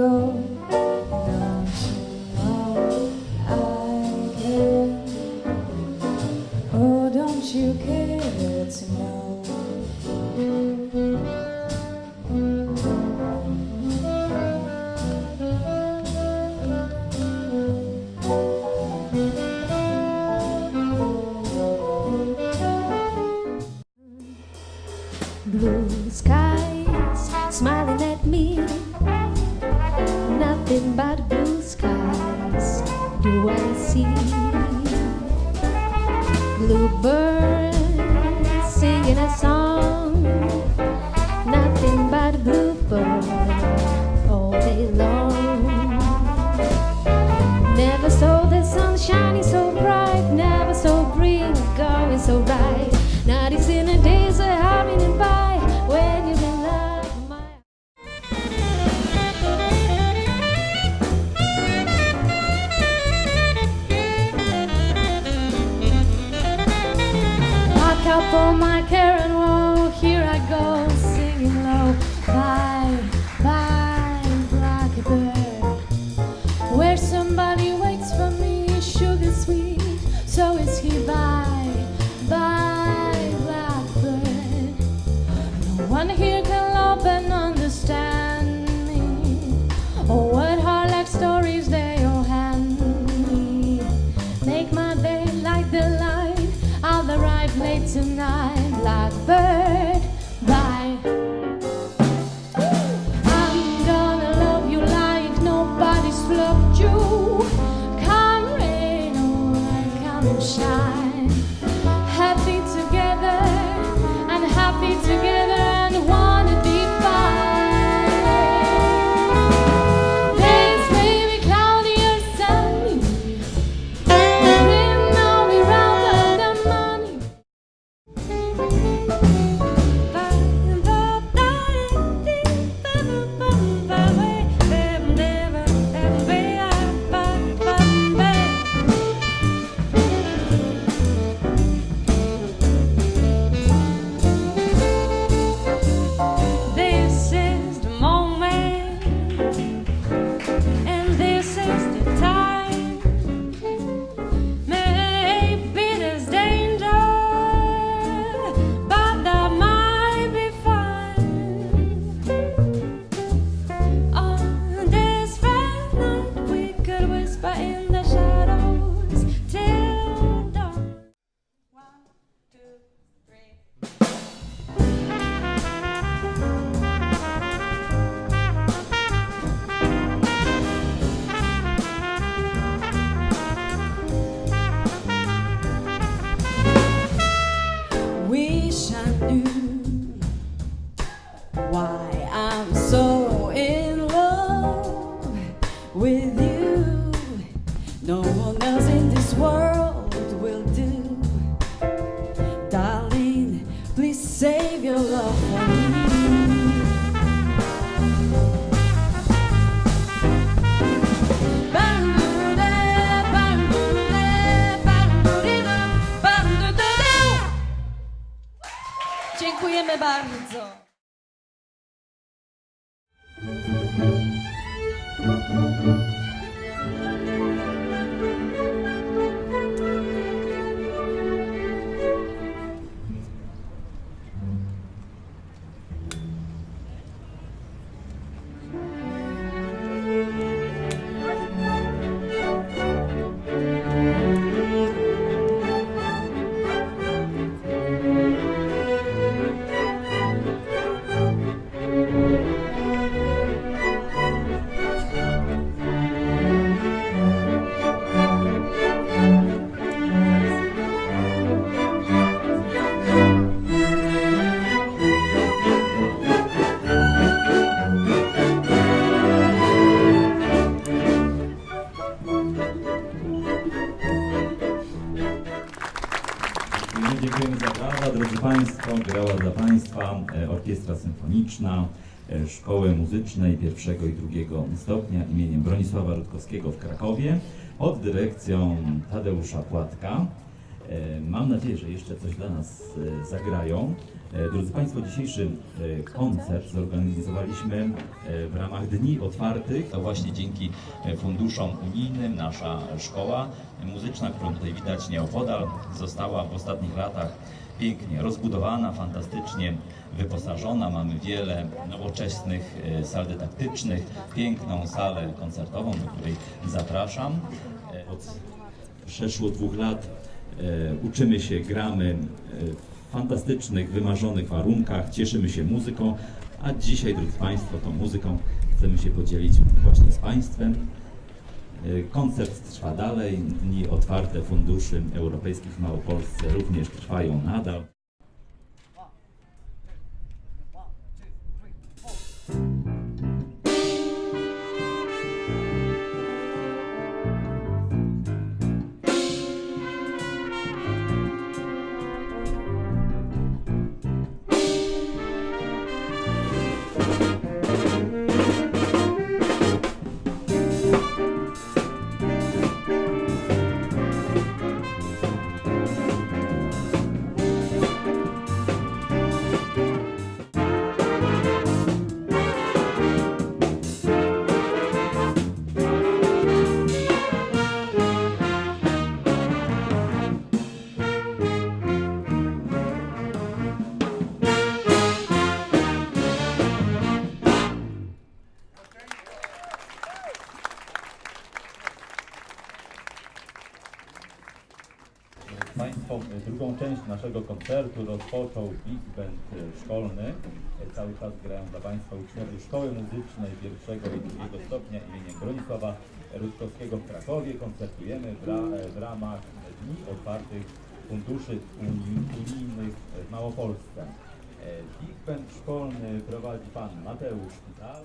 go. do I see? Bluebirds singing a song. up on my care and wall. Here I go singing low. Bye, bye, blackbird. Where somebody waits for me, sugar sweet. So is he. Bye, bye, blackbird. No one here. Dziękujemy bardzo. Orkiestra Symfoniczna e, Szkoły Muzycznej pierwszego i drugiego stopnia imieniem Bronisława Rutkowskiego w Krakowie pod dyrekcją Tadeusza Płatka. E, Mam nadzieję, że jeszcze coś dla nas e, zagrają. Drodzy Państwo, dzisiejszy koncert zorganizowaliśmy w ramach Dni Otwartych. To właśnie dzięki funduszom unijnym nasza szkoła muzyczna, którą tutaj widać nieopodal, została w ostatnich latach pięknie rozbudowana, fantastycznie wyposażona. Mamy wiele nowoczesnych e, sal dydaktycznych, piękną salę koncertową, do której zapraszam. E, Od przeszło dwóch lat e, uczymy się, gramy w fantastycznych, wymarzonych warunkach, cieszymy się muzyką, a dzisiaj, drodzy Państwo, tą muzyką chcemy się podzielić właśnie z Państwem. E, Koncert trwa dalej, dni otwarte funduszy europejskich w Małopolsce również trwają nadal. Naszego koncertu rozpoczął Big Band e, szkolny. E, Cały czas grają dla Państwa uczniowie Szkoły Muzycznej pierwszego i drugiego stopnia imieniem Bronisława Rutkowskiego w Krakowie. Koncertujemy w, e, ramach Dni Otwartych Funduszy Unijnych w Małopolsce. Big Band szkolny prowadzi Pan Mateusz Pitala.